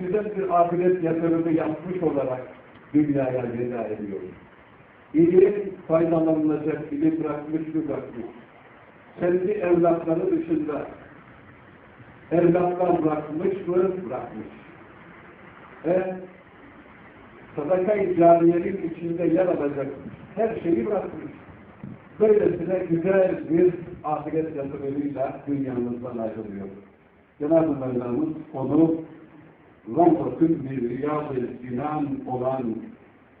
güzel bir ahiret yatırımı yapmış olarak dünyaya veda ediyoruz. İlim faydalanılacak, ilim bırakmış mı bırakmış. Kendi evlatları dışında evlatlar bırakmış mı bırakmış. Ve sadaka-i cariyenin içinde yer alacak her şeyi bırakmış. Böylesine güzel bir ahiret yatırımıyla dünyamızdan ayrılıyor. Cenab-ı Mevlamız onu Ramzat'ın bir riyad-ı inan olan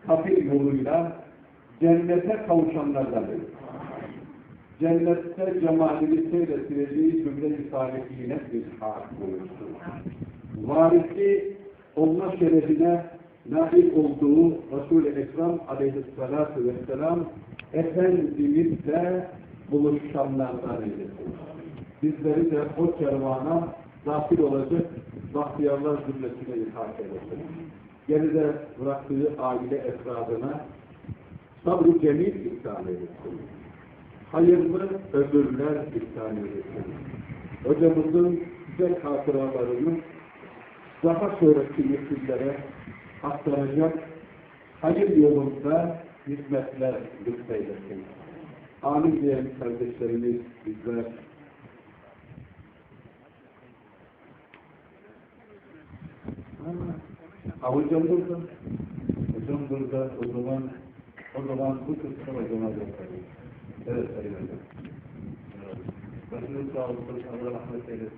kafir yoluyla cennete kavuşanlardan verir. Cennette cemalini seyrettireceği cümle-i bir hak buyursun. Varisi olma şerefine nail olduğu Resul-i Ekrem aleyhissalatu vesselam Efendimizle buluşanlardan eylesin. Bizleri de o kervana dahil olacak bahtiyarlar cümlesine ilhak eylesin. Geride bıraktığı aile efradına sabr-ı cemil ihsan eylesin. Hayırlı ödüller ihsan eylesin. Hocamızın güzel hatıralarını daha sonraki nesillere aktaracak hayır yolunda hizmetler lütfeylesin. Amin diyen kardeşlerimiz bizler أو الجندل ده الجندل ده الضمان الضمان كنت تسمى الجمال ده ثلاث تقريبا بس نطلع ونطلع على رحمة الله